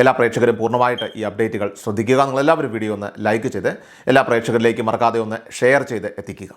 എല്ലാ പ്രേക്ഷകരും പൂർണമായിട്ട് ഈ അപ്ഡേറ്റുകൾ ശ്രദ്ധിക്കുക. നിങ്ങളെല്ലാവരും വീഡിയോ ഒന്ന് ലൈക്ക് ചെയ്ത് എല്ലാ പ്രേക്ഷകരിലേക്ക് മറക്കാതെ ഒന്ന് ഷെയർ ചെയ്ത് എത്തിക്കുക.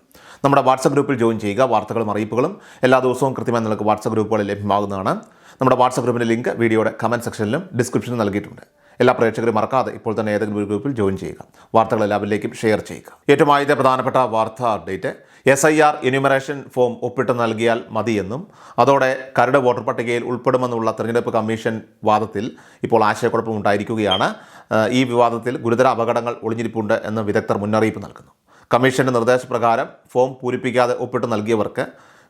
നമ്മുടെ വാട്സപ്പ് ഗ്രൂപ്പിൽ ജോയിൻ ചെയ്യുക. വാർത്തകളും അറിയിപ്പുകളും എല്ലാ ദിവസവും കൃത്യമായി നിങ്ങൾക്ക് വാട്സപ്പ് ഗ്രൂപ്പുകളിൽ ലഭ്യമാകുന്നതാണ്. നമ്മുടെ വാട്സപ്പ് ഗ്രൂപ്പിന്റെ ലിങ്ക് വീഡിയോയുടെ കമന്റ് സെക്ഷനിലും ഡിസ്ക്രിപ്ഷനിലും നൽകിയിട്ടുണ്ട്. എല്ലാ പ്രേക്ഷകരും മറക്കാതെ ഇപ്പോൾ തന്നെ ഏതെങ്കിലും ഒരു ഗ്രൂപ്പിൽ ജോയിൻ ചെയ്യുക. വാർത്തകൾ എല്ലാവരിലേക്കും ഷെയർ ചെയ്യുക. ഏറ്റവും ആദ്യത്തെ പ്രധാനപ്പെട്ട വാർത്താ update. S I R enumeration form ഒപ്പിട്ട് നൽകിയാൽ മതിയെന്നും അതോടെ കരട് വോട്ടർ പട്ടികയിൽ ഉൾപ്പെടുമെന്നുള്ള തെരഞ്ഞെടുപ്പ് കമ്മീഷൻ വാദത്തിൽ ഇപ്പോൾ ആശയക്കുഴപ്പം ഉണ്ടായിരിക്കുകയാണ്. ഏഹ് ഈ വിവാദത്തിൽ ഗുരുതര അപകടങ്ങൾ ഒളിഞ്ഞിരിപ്പുണ്ട് എന്ന് വിദഗ്ധർ മുന്നറിയിപ്പ് നൽകുന്നു. കമ്മീഷന്റെ നിർദ്ദേശപ്രകാരം ഫോം പൂരിപ്പിക്കാതെ ഒപ്പിട്ട് നൽകിയവർക്ക്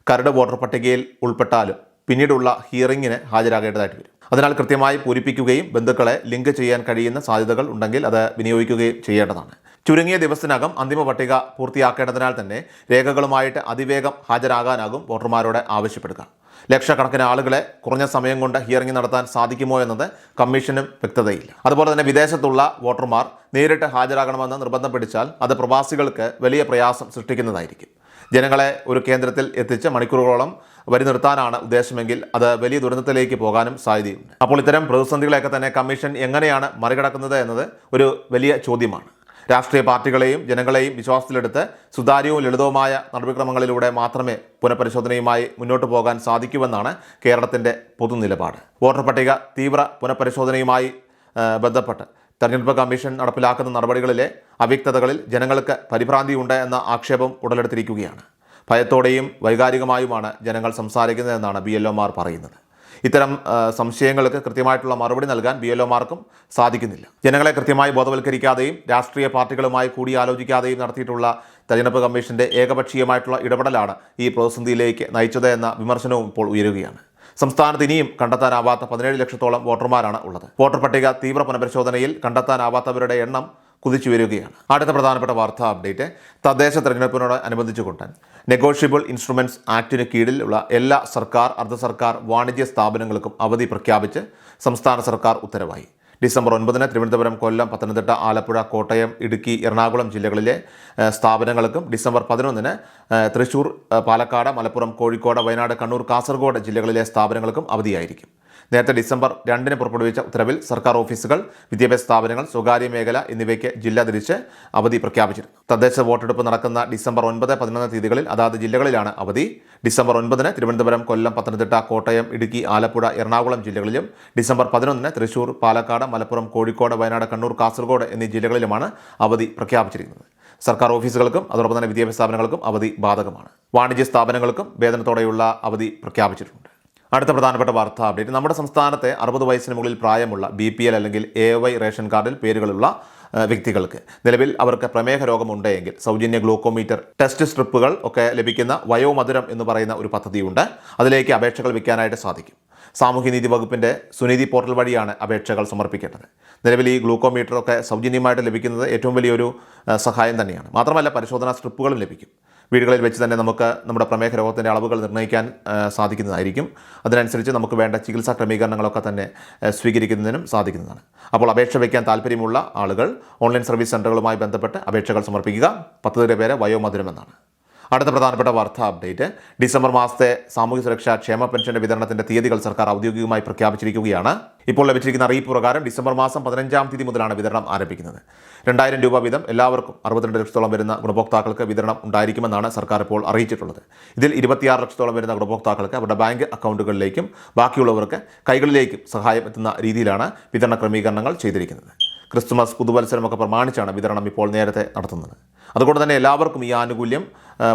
കരട് വോട്ടർ പട്ടികയിൽ ഉൾപ്പെട്ടാലും പിന്നീടുള്ള ഹിയറിങ്ങിന് ഹാജരാകേണ്ടതായിട്ട് വരും. അതിനാൽ കൃത്യമായി പൂരിപ്പിക്കുകയും ബന്ധുക്കളെ ലിങ്ക് ചെയ്യാൻ കഴിയുന്ന സാധ്യതകൾ ഉണ്ടെങ്കിൽ അത് വിനിയോഗിക്കുകയും ചെയ്യേണ്ടതാണ്. ചുരുങ്ങിയ ദിവസത്തിനകം അന്തിമ പട്ടിക പൂർത്തിയാക്കേണ്ടതിനാൽ തന്നെ രേഖകളുമായിട്ട് അതിവേഗം ഹാജരാകാനാകും വോട്ടർമാരോട് ആവശ്യപ്പെടുക. ലക്ഷക്കണക്കിന് ആളുകളെ കുറഞ്ഞ സമയം കൊണ്ട് ഹിയറിംഗ് നടത്താൻ സാധിക്കുമോ എന്നത് കമ്മീഷനും വ്യക്തതയില്ല. അതുപോലെ തന്നെ വിദേശത്തുള്ള വോട്ടർമാർ നേരിട്ട് ഹാജരാകണമെന്ന് നിർബന്ധം പിടിച്ചാൽ അത് പ്രവാസികൾക്ക് വലിയ പ്രയാസം സൃഷ്ടിക്കുന്നതായിരിക്കും. ജനങ്ങളെ ഒരു കേന്ദ്രത്തിൽ എത്തിച്ച് മണിക്കൂറുകളോളം വരി നിർത്താനാണ് ഉദ്ദേശമെങ്കിൽ അത് വലിയ ദുരന്തത്തിലേക്ക് പോകാനും സാധ്യതയുണ്ട്. അപ്പോൾ ഇത്തരം പ്രതിസന്ധികളെയൊക്കെ തന്നെ കമ്മീഷൻ എങ്ങനെയാണ് മറികടക്കുന്നത് എന്നത് ഒരു വലിയ ചോദ്യമാണ്. രാഷ്ട്രീയ പാർട്ടികളെയും ജനങ്ങളെയും വിശ്വാസത്തിലെടുത്ത് സുതാര്യവും ലളിതവുമായ നടപടിക്രമങ്ങളിലൂടെ മാത്രമേ പുനഃപരിശോധനയുമായി മുന്നോട്ട് പോകാൻ സാധിക്കുമെന്നാണ് കേരളത്തിന്റെ പൊതുനിലപാട്. വോട്ടർ പട്ടിക തീവ്ര പുനഃപരിശോധനയുമായി ബന്ധപ്പെട്ട് തെരഞ്ഞെടുപ്പ് കമ്മീഷൻ നടപ്പിലാക്കുന്ന നടപടികളിലെ അവ്യക്തതകളിൽ ജനങ്ങൾക്ക് പരിഭ്രാന്തിയുണ്ട് എന്ന ആക്ഷേപം ഉടലെടുത്തിരിക്കുകയാണ്. ഭയത്തോടെയും വൈകാരികമായുമാണ് ജനങ്ങൾ സംസാരിക്കുന്നതെന്നാണ് ബി എൽ ഒമാർ പറയുന്നത്. ഇത്തരം സംശയങ്ങൾക്ക് കൃത്യമായിട്ടുള്ള മറുപടി നൽകാൻ ബി എൽ സാധിക്കുന്നില്ല. ജനങ്ങളെ കൃത്യമായി ബോധവൽക്കരിക്കാതെയും രാഷ്ട്രീയ പാർട്ടികളുമായി കൂടിയാലോചിക്കാതെയും നടത്തിയിട്ടുള്ള തെരഞ്ഞെടുപ്പ് കമ്മീഷന്റെ ഏകപക്ഷീയമായിട്ടുള്ള ഇടപെടലാണ് ഈ പ്രതിസന്ധിയിലേക്ക് നയിച്ചത് എന്ന വിമർശനവും ഇപ്പോൾ ഉയരുകയാണ്. സംസ്ഥാനത്ത് ഇനിയും കണ്ടെത്താനാവാത്ത പതിനേഴ് ലക്ഷത്തോളം വോട്ടർമാരാണ് ഉള്ളത്. വോട്ടർ പട്ടിക തീവ്ര പുനഃപരിശോധനയിൽ കണ്ടെത്താനാവാത്തവരുടെ എണ്ണം കുതിച്ചു വരികയാണ് അടുത്ത പ്രധാനപ്പെട്ട വാർത്താ അപ്ഡേറ്റ് തദ്ദേശ തെരഞ്ഞെടുപ്പിനോട് അനുബന്ധിച്ചുകൊണ്ട് നെഗോഷ്യബിൾ ഇൻസ്ട്രുമെന്റ്സ് ആക്ടിന് കീഴിലുള്ള എല്ലാ സർക്കാർ അർദ്ധ സർക്കാർ വാണിജ്യ സ്ഥാപനങ്ങൾക്കും അവധി പ്രഖ്യാപിച്ച് സംസ്ഥാന സർക്കാർ ഉത്തരവായി. ഡിസംബർ ഒൻപതിന് തിരുവനന്തപുരം കൊല്ലം പത്തനംതിട്ട ആലപ്പുഴ കോട്ടയം ഇടുക്കി എറണാകുളം ജില്ലകളിലെ സ്ഥാപനങ്ങൾക്കും ഡിസംബർ പതിനൊന്നിന് തൃശൂർ പാലക്കാട് മലപ്പുറം കോഴിക്കോട് വയനാട് കണ്ണൂർ കാസർഗോഡ് ജില്ലകളിലെ സ്ഥാപനങ്ങൾക്കും അവധിയായിരിക്കും. നേരത്തെ ഡിസംബർ രണ്ടിന് പുറപ്പെടുവിച്ച ഉത്തരവിൽ സർക്കാർ ഓഫീസുകൾ വിദ്യാഭ്യാസ സ്ഥാപനങ്ങൾ സ്വകാര്യ മേഖല എന്നിവയ്ക്ക് ജില്ല തിരിച്ച് അവധി പ്രഖ്യാപിച്ചിരുന്നു. തദ്ദേശ വോട്ടെടുപ്പ് നടക്കുന്ന ഡിസംബർ ഒൻപത് പതിനൊന്ന് തീയതികളിൽ അതാത് ജില്ലകളിലാണ് അവധി. ഡിസംബർ ഒൻപതിന് തിരുവനന്തപുരം കൊല്ലം പത്തനംതിട്ട കോട്ടയം ഇടുക്കി ആലപ്പുഴ എറണാകുളം ജില്ലകളിലും ഡിസംബർ പതിനൊന്നിന് തൃശൂർ പാലക്കാട് മലപ്പുറം കോഴിക്കോട് വയനാട് കണ്ണൂർ കാസർഗോഡ് എന്നീ ജില്ലകളിലുമാണ് അവധി പ്രഖ്യാപിച്ചിരിക്കുന്നത്. സർക്കാർ ഓഫീസുകൾക്കും അതോടൊപ്പം തന്നെ വിദ്യാഭ്യാസ സ്ഥാപനങ്ങൾക്കും അവധി ബാധകമാണ്. വാണിജ്യ സ്ഥാപനങ്ങൾക്കും വേതനത്തോടെയുള്ള അവധി പ്രഖ്യാപിച്ചിട്ടുണ്ട്. അടുത്ത പ്രധാനപ്പെട്ട വാർത്ത അപ്ഡേറ്റ് നമ്മുടെ സംസ്ഥാനത്തെ അറുപത് വയസ്സിന് മുകളിൽ പ്രായമുള്ള ബി പി എൽ അല്ലെങ്കിൽ എ വൈ റേഷൻ കാർഡിൽ പേരുകളുള്ള വ്യക്തികൾക്ക് നിലവിൽ അവർക്ക് പ്രമേഹ രോഗമുണ്ടെങ്കിൽ സൗജന്യ ഗ്ലൂക്കോമീറ്റർ ടെസ്റ്റ് സ്ട്രിപ്പുകൾ ഒക്കെ ലഭിക്കുന്ന വയോമധുരം എന്ന് പറയുന്ന ഒരു പദ്ധതിയുണ്ട്. അതിലേക്ക് അപേക്ഷകൾ വയ്ക്കാനായിട്ട് സാധിക്കും. സാമൂഹ്യനീതി വകുപ്പിന്റെ സുനീതി പോർട്ടൽ വഴിയാണ് അപേക്ഷകൾ സമർപ്പിക്കേണ്ടത്. നിലവിൽ ഈ ഗ്ലൂക്കോമീറ്ററൊക്കെ സൗജന്യമായിട്ട് ലഭിക്കുന്നത് ഏറ്റവും വലിയൊരു സഹായം തന്നെയാണ്. മാത്രമല്ല പരിശോധനാ സ്ട്രിപ്പുകളും ലഭിക്കും. വീടുകളിൽ വെച്ച് തന്നെ നമുക്ക് നമ്മുടെ പ്രമേഹ രോഗത്തിന്റെ അളവുകൾ നിർണയിക്കാൻ സാധിക്കുന്നതായിരിക്കും. അതിനനുസരിച്ച് നമുക്ക് വേണ്ട ചികിത്സാ ക്രമീകരണങ്ങളൊക്കെ തന്നെ സ്വീകരിക്കുന്നതിനും സാധിക്കുന്നതാണ്. അപ്പോൾ അപേക്ഷ വയ്ക്കാൻ താല്പര്യമുള്ള ആളുകൾ ഓൺലൈൻ സർവീസ് സെന്ററുകളുമായി ബന്ധപ്പെട്ട് അപേക്ഷകൾ സമർപ്പിക്കുക. പത്ത് പേരെ വയോമധുരം എന്നാണ് അടുത്ത പ്രധാനപ്പെട്ട വാർത്താ അപ്ഡേറ്റ്. ഡിസംബർ മാസത്തെ സാമൂഹ്യ സുരക്ഷാ ക്ഷേമ പെൻഷന്റെ വിതരണത്തിന്റെ തീയതികൾ സർക്കാർ ഔദ്യോഗികമായി പ്രഖ്യാപിച്ചിരിക്കുകയാണ്. ഇപ്പോൾ ലഭിച്ചിരിക്കുന്ന അറിയിപ്പ് പ്രകാരം ഡിസംബർ മാസം പതിനഞ്ചാം തീയതി മുതലാണ് വിതരണം ആരംഭിക്കുന്നത്. രണ്ടായിരം രൂപ വീതം എല്ലാവർക്കും അറുപത്തിരണ്ട് ലക്ഷത്തോളം വരുന്ന ഗുണഭോക്താക്കൾക്ക് വിതരണം ഉണ്ടായിരിക്കുമെന്നാണ് സർക്കാർ ഇപ്പോൾ അറിയിച്ചിട്ടുള്ളത്. ഇതിൽ ഇരുപത്തിയാറ് ലക്ഷത്തോളം വരുന്ന ഗുണഭോക്താക്കൾക്ക് അവരുടെ ബാങ്ക് അക്കൗണ്ടുകളിലേക്കും ബാക്കിയുള്ളവർക്ക് കൈകളിലേക്കും സഹായം എത്തുന്ന രീതിയിലാണ് വിതരണ ക്രമീകരണങ്ങൾ ചെയ്തിരിക്കുന്നത്. ക്രിസ്തുമസ് പുതുവത്സരമൊക്കെ പ്രമാണിച്ചാണ് വിതരണം ഇപ്പോൾ നേരത്തെ നടത്തുന്നത്. അതുകൊണ്ട് തന്നെ എല്ലാവർക്കും ഈ ആനുകൂല്യം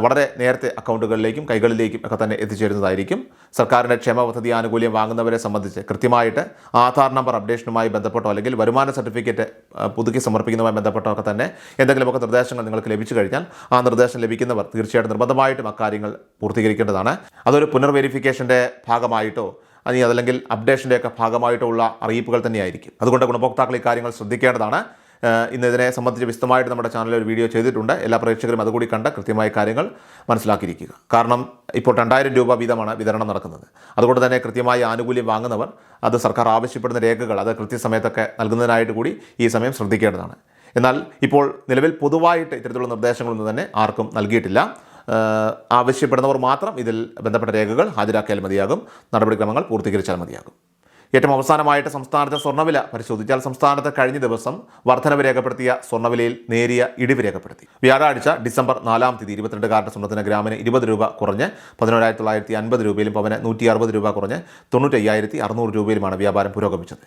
വളരെ നേരത്തെ അക്കൗണ്ടുകളിലേക്കും കൈകളിലേക്കും ഒക്കെ തന്നെ എത്തിച്ചേരുന്നതായിരിക്കും. സർക്കാരിന്റെ ക്ഷേമ പദ്ധതി ആനുകൂല്യം വാങ്ങുന്നവരെ സംബന്ധിച്ച് കൃത്യമായിട്ട് ആധാർ നമ്പർ അപ്ഡേഷനുമായി ബന്ധപ്പെട്ടോ അല്ലെങ്കിൽ വരുമാന സർട്ടിഫിക്കറ്റ് പുതുക്കി സമർപ്പിക്കുന്നതുമായി ബന്ധപ്പെട്ടോ ഒക്കെ തന്നെ എന്തെങ്കിലുമൊക്കെ നിർദ്ദേശങ്ങൾ നിങ്ങൾക്ക് ലഭിച്ചു കഴിഞ്ഞാൽ ആ നിർദ്ദേശം ലഭിക്കുന്നവർ തീർച്ചയായിട്ടും നിർബന്ധമായിട്ടും അക്കാര്യങ്ങൾ പൂർത്തീകരിക്കേണ്ടതാണ്. അതൊരു പുനർവെരിഫിക്കേഷന്റെ ഭാഗമായിട്ടോ അല്ലെങ്കിൽ അപ്ഡേഷന്റെയൊക്കെ ഭാഗമായിട്ടുള്ള അറിയിപ്പുകൾ തന്നെയായിരിക്കും. അതുകൊണ്ട് ഗുണഭോക്താക്കൾ കാര്യങ്ങൾ ശ്രദ്ധിക്കേണ്ടതാണ്. ഇന്ന് ഇതിനെ സംബന്ധിച്ച് വിശദമായിട്ട് നമ്മുടെ ചാനലിൽ ഒരു വീഡിയോ ചെയ്തിട്ടുണ്ട്. എല്ലാ പ്രേക്ഷകരും അതുകൂടി കണ്ട് കൃത്യമായ കാര്യങ്ങൾ മനസ്സിലാക്കിയിരിക്കുക. കാരണം ഇപ്പോൾ രണ്ടായിരം രൂപ വീതമാണ് വിതരണം നടക്കുന്നത്. അതുകൊണ്ട് തന്നെ കൃത്യമായ ആനുകൂല്യം വാങ്ങുന്നവർ അത് സർക്കാർ ആവശ്യപ്പെടുന്ന രേഖകൾ അത് കൃത്യസമയത്തൊക്കെ നൽകുന്നതിനായിട്ട് കൂടി ഈ സമയം ശ്രദ്ധിക്കേണ്ടതാണ്. എന്നാൽ ഇപ്പോൾ നിലവിൽ പൊതുവായിട്ട് ഇത്തരത്തിലുള്ള നിർദ്ദേശങ്ങളൊന്നും തന്നെ ആർക്കും നൽകിയിട്ടില്ല. ആവശ്യപ്പെടുന്നവർ മാത്രം ഇതിൽ ബന്ധപ്പെട്ട രേഖകൾ ഹാജരാക്കിയാൽ മതിയാകും. നടപടിക്രമങ്ങൾ പൂർത്തീകരിച്ചാൽ മതിയാകും. ഏറ്റവും അവസാനമായിട്ട് സംസ്ഥാനത്തെ സ്വർണവില പരിശോധിച്ചാൽ സംസ്ഥാനത്ത് കഴിഞ്ഞ ദിവസം വർധനവ് രേഖപ്പെടുത്തിയ സ്വർണവിലയിൽ നേരിയ ഇടിവ് രേഖപ്പെടുത്തി. വ്യാഴാഴ്ച ഡിസംബർ നാലാം തീയതി ഇരുപത്തിരണ്ട് കാരണ സ്വർണത്തിന് ഗ്രാമിന് ഇരുപത് രൂപ കുറഞ്ഞ് പതിനോരായിരത്തി തൊള്ളായിരത്തി അൻപത് രൂപയിലും പവന് നൂറ്റി അറുപത് രൂപ കുറഞ്ഞ് തൊണ്ണൂറ്റയ്യായിരത്തി അറുന്നൂറ് രൂപയിലുമാണ് വ്യാപാരം പുരോഗമിച്ചത്.